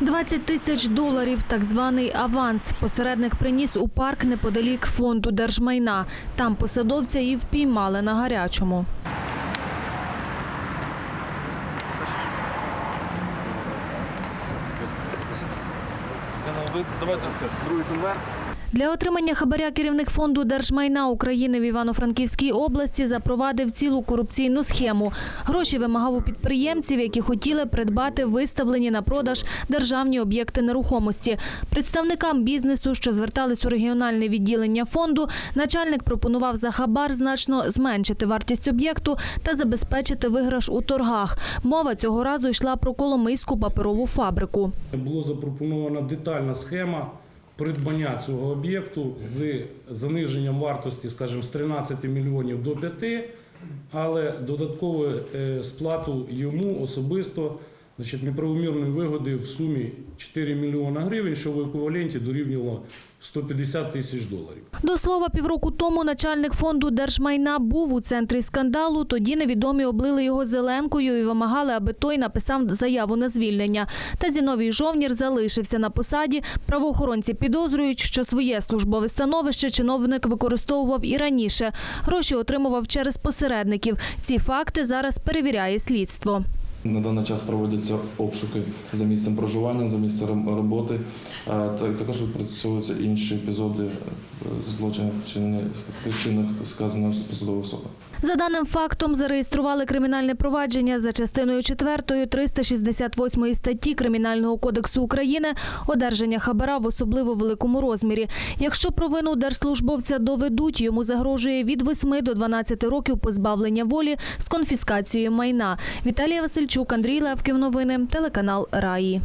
20 тисяч доларів, так званий аванс. Посередник приніс у парк неподалік фонду держмайна. Там посадовця і впіймали на гарячому. Давайте другий конверт. Для отримання хабаря керівник фонду держмайна України в Івано-Франківській області запровадив цілу корупційну схему. Гроші вимагав у підприємців, які хотіли придбати виставлені на продаж державні об'єкти нерухомості. Представникам бізнесу, що звертались у регіональне відділення фонду, начальник пропонував за хабар значно зменшити вартість об'єкту та забезпечити виграш у торгах. Мова цього разу йшла про Коломийську паперову фабрику. Було запропонована детальна схема придбання цього об'єкту з заниженням вартості, скажімо, з 13 мільйонів до 5, але додаткову е, сплату йому особисто значить, неправомірної вигоди в сумі 4 мільйона гривень, що в еквіваленті дорівнювало 150 тисяч доларів. До слова, півроку тому начальник фонду держмайна був у центрі скандалу. Тоді невідомі облили його зеленкою і вимагали, аби той написав заяву на звільнення. Та Зіновій Жовнір залишився на посаді. Правоохоронці підозрюють, що своє службове становище чиновник використовував і раніше. Гроші отримував через посередників. Ці факти зараз перевіряє слідство. На даний час проводяться обшуки за місцем проживання, за місцем роботи. Та- Також відпрацьовуються інші епізоди е, злочинів, вчинених сказаної посадової особи. За даним фактом зареєстрували кримінальне провадження за частиною 4 368 статті Кримінального кодексу України одержання хабара в особливо великому розмірі. Якщо провину держслужбовця доведуть, йому загрожує від 8 до 12 років позбавлення волі з конфіскацією майна. Віталія Васильчук, Андрій Левків. Новини телеканал Раї.